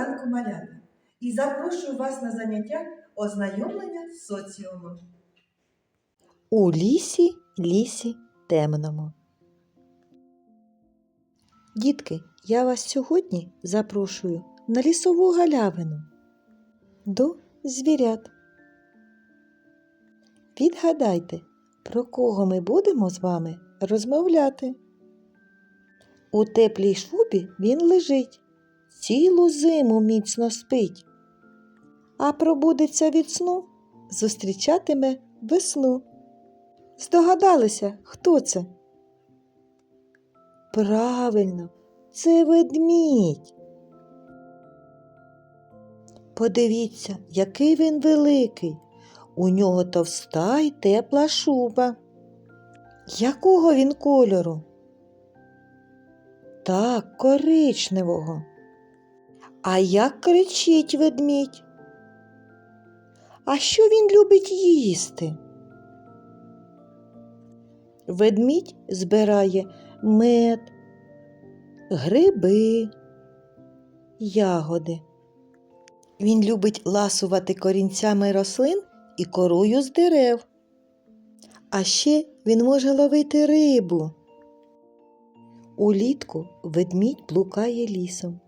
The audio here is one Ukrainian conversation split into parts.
ранку малята і запрошую вас на заняття ознайомлення з соціумом. У лісі, лісі темному. Дітки, я вас сьогодні запрошую на лісову галявину до звірят. Відгадайте, про кого ми будемо з вами розмовляти. У теплій шубі він лежить, цілу зиму міцно спить, а пробудеться від сну, зустрічатиме весну. Здогадалися, хто це? Правильно, це ведмідь. Подивіться, який він великий. У нього товста й тепла шуба. Якого він кольору? Так, коричневого. А як кричить ведмідь? А що він любить їсти? Ведмідь збирає мед, гриби, ягоди. Він любить ласувати корінцями рослин і корою з дерев. А ще він може ловити рибу. Улітку ведмідь блукає лісом.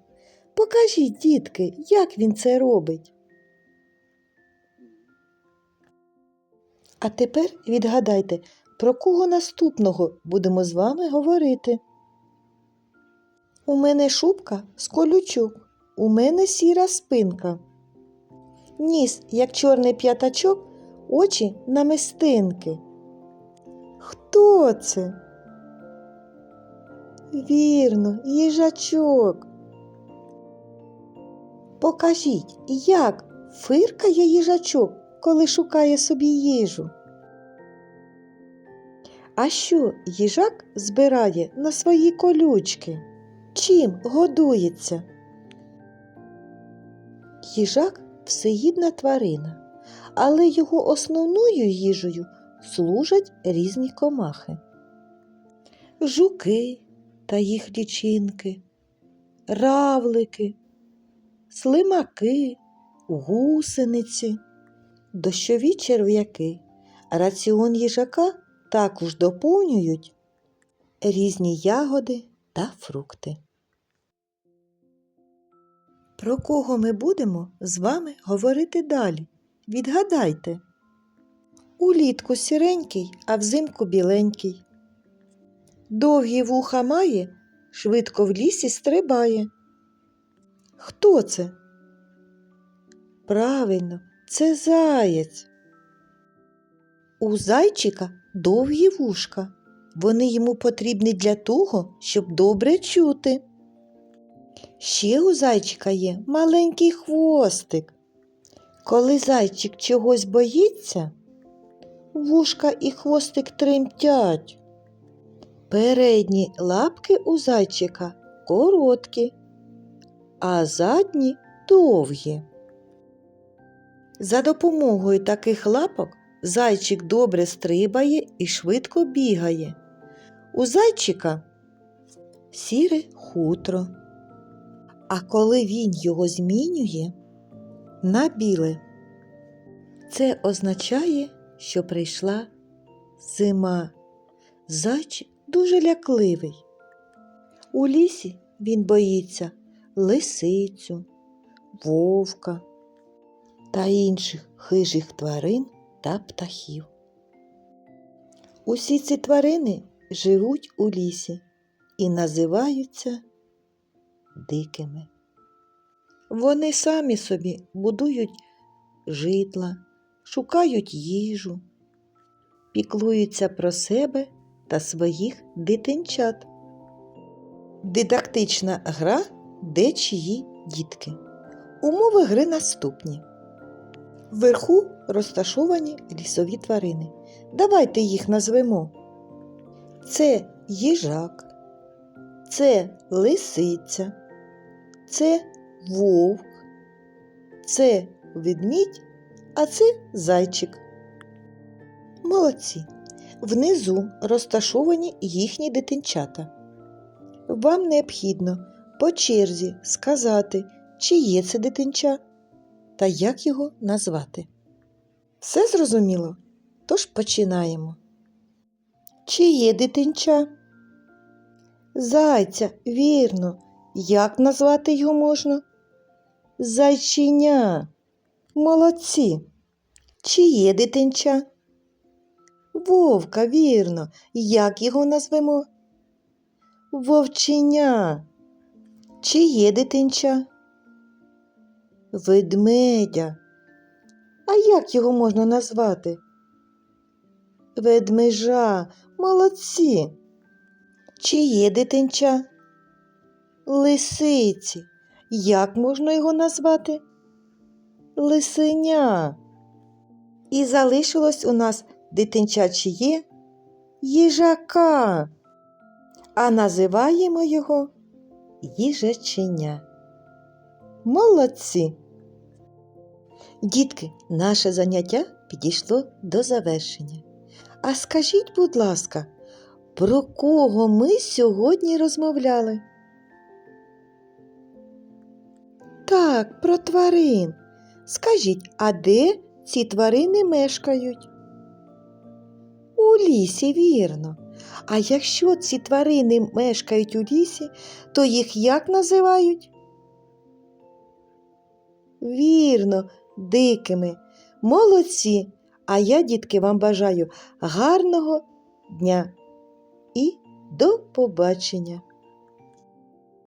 Покажіть, дітки, як він це робить. А тепер відгадайте, про кого наступного будемо з вами говорити. У мене шубка з колючок, у мене сіра спинка. Ніс, як чорний п'ятачок, очі намистинки. Хто це? Вірно, їжачок. Покажіть, як фиркає їжачок, коли шукає собі їжу. А що їжак збирає на свої колючки? Чим годується? Їжак всеїдна тварина, але його основною їжею служать різні комахи. Жуки та їх лічинки, равлики, слимаки, гусениці, дощові черв'яки. Раціон їжака також доповнюють різні ягоди та фрукти. Про кого ми будемо з вами говорити далі? Відгадайте. Улітку сіренький, а взимку біленький. Довгі вуха має, швидко в лісі стрибає. Хто це? Правильно, це заєць. У зайчика довгі вушка. Вони йому потрібні для того, щоб добре чути. Ще у зайчика є маленький хвостик. Коли зайчик чогось боїться, вушка і хвостик тремтять. Передні лапки у зайчика короткі, а задні довгі. За допомогою таких лапок зайчик добре стрибає і швидко бігає. У зайчика сіре хутро. А коли він його змінює на біле, це означає, що прийшла зима. Зайчик дуже лякливий. У лісі він боїться лисицю, вовка та інших хижих тварин та птахів. Усі ці тварини живуть у лісі і називаються дикими. Вони самі собі будують житла, шукають їжу, піклуються про себе та своїх дитинчат. Дидактична гра де чиї дітки. Умови гри наступні. Вверху розташовані лісові тварини. Давайте їх назвемо. Це їжак, це лисиця, це вовк, це ведмідь, а це зайчик. Молодці. Внизу розташовані їхні дитинчата. Вам необхідно по черзі сказати, чиє це дитинча та як його назвати. Все зрозуміло? Тож починаємо. Чиє дитинча? Зайця, вірно. Як назвати його можна? Зайчиня. Молодці. Чиє дитинча? Вовка, вірно. Як його назвемо? Чиє дитинча? Ведмедя. А як його можна назвати? Ведмежа. Молодці. Чиє дитинча? Лисиці. Як можна його назвати? Лисеня. І залишилось у нас дитинча чиє? Їжака. А називаємо його їжаченя. Молодці. Дітки, наше заняття підійшло до завершення. А скажіть, будь ласка, про кого ми сьогодні розмовляли? Так, про тварин. Скажіть, а де ці тварини мешкають? У лісі, вірно. А якщо ці тварини мешкають у лісі, то їх як називають? Вірно, дикими. Молодці. А я, дітки, вам бажаю гарного дня і до побачення!